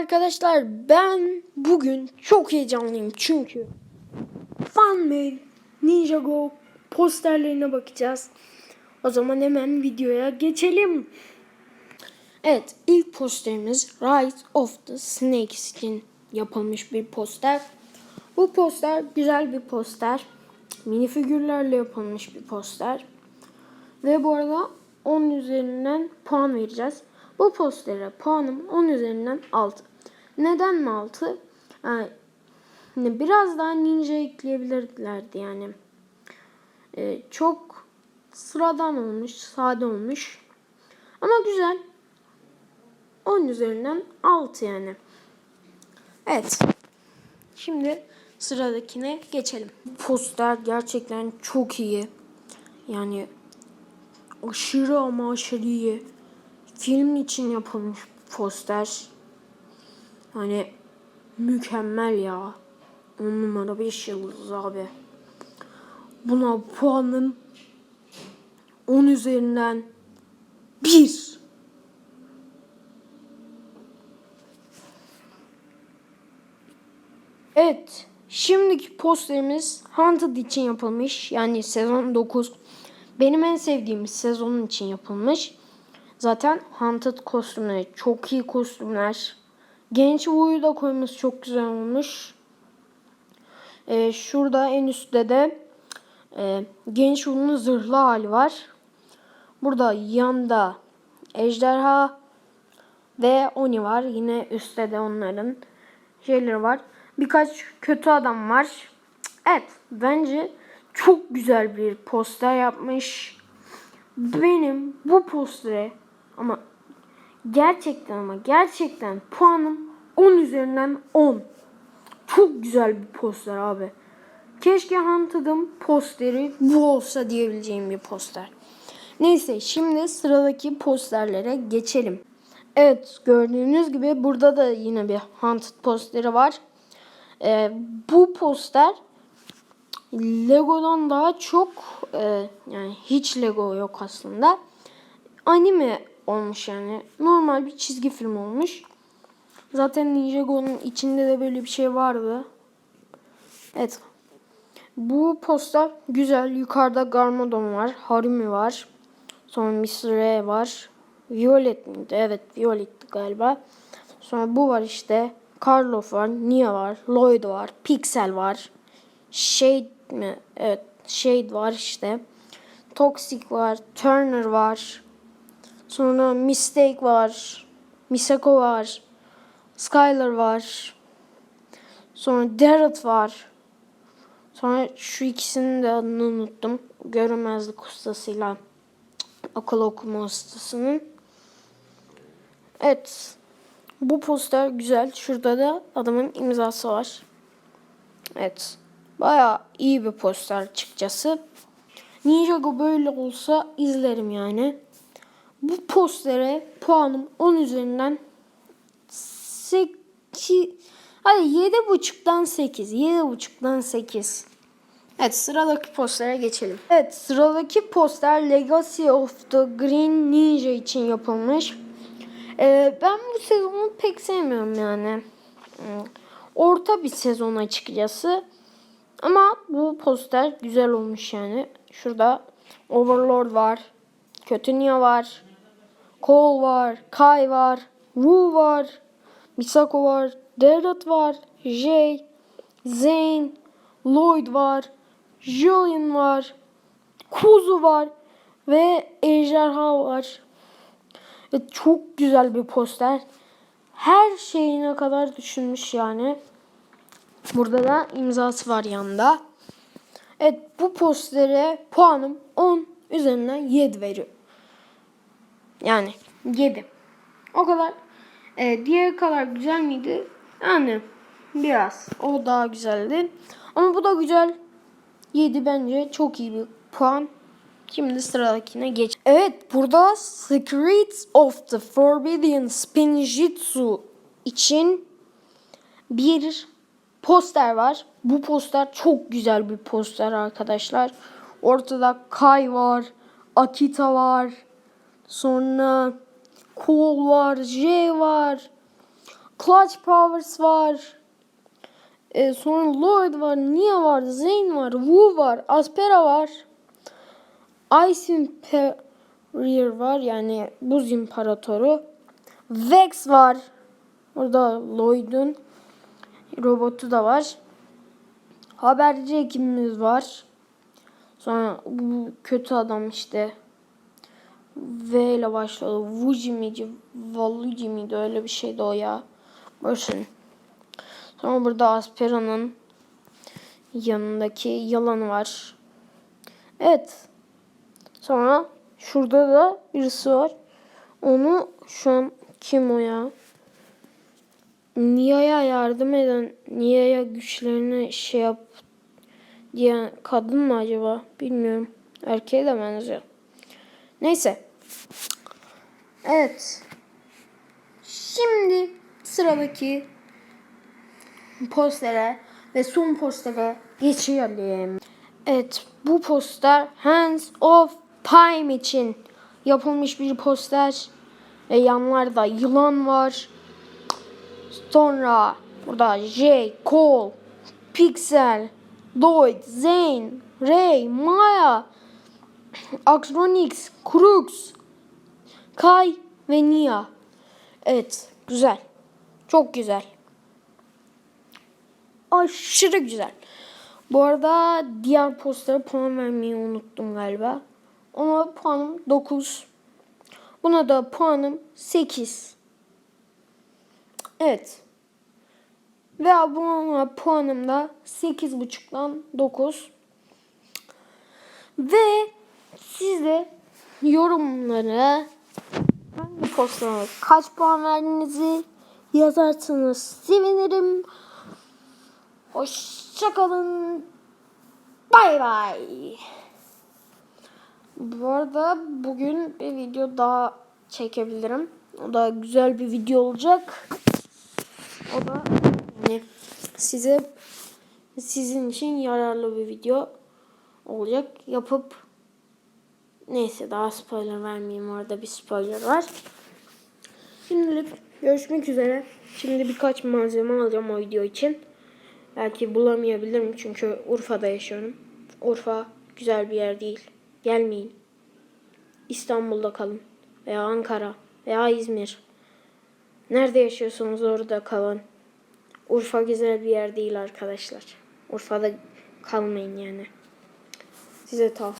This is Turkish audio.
arkadaşlar ben bugün çok heyecanlıyım çünkü Funmail Ninjago posterlerine bakacağız. O zaman hemen videoya geçelim. Evet ilk posterimiz Rise of the Snakes için yapılmış bir poster. Bu poster güzel bir poster. Minifigürlerle yapılmış bir poster. Ve bu arada 10 üzerinden puan vereceğiz. Bu postere puanım 10 üzerinden 6. Neden mi 6? Yani biraz daha ninja ekleyebilirlerdi yani. Ee, çok sıradan olmuş, sade olmuş. Ama güzel. 10 üzerinden 6 yani. Evet. Şimdi sıradakine geçelim. Poster gerçekten çok iyi. Yani aşırı ama aşırı iyi. Film için yapılmış poster. Hani mükemmel ya. 10 numara 5 yıldız abi. Buna puanım 10 üzerinden 1. Evet. Şimdiki posterimiz Haunted için yapılmış. Yani sezon 9. Benim en sevdiğim sezonun için yapılmış. Zaten Haunted kostümleri çok iyi kostümler. Genç Wu'yu da koyması çok güzel olmuş. Ee, şurada en üstte de e, Genç Wu'nun zırhlı hali var. Burada yanda Ejderha ve Oni var. Yine üstte de onların şeyleri var. Birkaç kötü adam var. Evet bence çok güzel bir poster yapmış. Benim bu postere ama gerçekten ama gerçekten puanım 10 üzerinden 10. Çok güzel bir poster abi. Keşke Hunted'ın posteri bu olsa diyebileceğim bir poster. Neyse şimdi sıradaki posterlere geçelim. Evet gördüğünüz gibi burada da yine bir Hunted posteri var. Ee, bu poster Lego'dan daha çok e, yani hiç Lego yok aslında. Anime olmuş yani. Normal bir çizgi film olmuş. Zaten Ninjago'nun içinde de böyle bir şey vardı. Evet. Bu poster güzel. Yukarıda Garmadon var. Harumi var. Sonra Mr. R var. Violet miydi? Evet Violet'ti galiba. Sonra bu var işte. Karloff var. Nia var. Lloyd var. Pixel var. Shade mi? Evet. Shade var işte. Toxic var. Turner var. Sonra Mistake var. Misako var. Skylar var. Sonra Derek var. Sonra şu ikisinin de adını unuttum. Görünmezlik ustasıyla akıl okuma ustasının. Evet. Bu poster güzel. Şurada da adamın imzası var. Evet. Baya iyi bir poster açıkçası. Ninjago böyle olsa izlerim yani. Bu postere puanım 10 üzerinden 8 Hadi 7.5'dan 8. 7.5'dan 8. Evet sıradaki postere geçelim. Evet sıradaki poster Legacy of the Green Ninja için yapılmış. Ee, ben bu sezonu pek sevmiyorum yani. Hmm, Orta bir sezon açıkçası. Ama bu poster güzel olmuş yani. Şurada Overlord var. Kötü Nia var. Cole var. Kai var. Wu var. Misako var. Derek var. Jay. Zane. Lloyd var. Julian var. Kuzu var. Ve Ejderha var. Ve çok güzel bir poster. Her şeyine kadar düşünmüş yani. Burada da imzası var yanında. Evet bu postere puanım 10 üzerinden 7 veriyor. Yani 7. O kadar. Ee, diğer kadar güzel miydi? Yani biraz. O daha güzeldi. Ama bu da güzel. 7 bence çok iyi bir puan. Şimdi sıradakine geç. Evet burada Secrets of the Forbidden Spinjitzu için bir poster var. Bu poster çok güzel bir poster arkadaşlar. Ortada Kai var, Akita var, sonra Cole var, J var, Clutch Powers var. E, sonra Lloyd var, Nia var, Zayn var, Wu var, Aspera var. Ice Imperior var yani buz imparatoru. Vex var. Burada Lloyd'un robotu da var. Haberci ekibimiz var. Sonra bu kötü adam işte. V ile başladı. Vuji miydi? Valuji miydi? Öyle bir şeydi o ya. Boşun. Sonra burada Aspera'nın yanındaki yalan var. Evet. Sonra şurada da birisi var. Onu şu an kim o ya? Nia'ya yardım eden, Nia'ya güçlerini şey yap diyen kadın mı acaba? Bilmiyorum. Erkeğe de benziyor. Neyse. Evet. Şimdi sıradaki postere ve son postere geçelim. Evet bu poster Hands of Time için yapılmış bir poster. Ve yanlarda yılan var. Sonra burada J, Cole, Pixel, Lloyd, Zane, Ray, Maya, Axronix, Crux, Kai ve Nia. Evet, güzel. Çok güzel. Aşırı güzel. Bu arada diğer postere puan vermeyi unuttum galiba. Ona puanım 9. Buna da puanım 8. Evet. Ve buna puanım da 8.5'dan 9. Ve siz de yorumlara hangi postlara kaç puan verdiğinizi yazarsanız sevinirim. Hoşçakalın. Bay bay. Bu arada bugün bir video daha çekebilirim. O da güzel bir video olacak. O da yani size sizin için yararlı bir video olacak. Yapıp neyse daha spoiler vermeyeyim. Orada bir spoiler var. Şimdilik görüşmek üzere. Şimdi birkaç malzeme alacağım o video için. Belki bulamayabilirim çünkü Urfa'da yaşıyorum. Urfa güzel bir yer değil. Gelmeyin. İstanbul'da kalın. Veya Ankara. Veya İzmir. Nerede yaşıyorsanız orada kalın. Urfa güzel bir yer değil arkadaşlar. Urfa'da kalmayın yani. Size tavsiye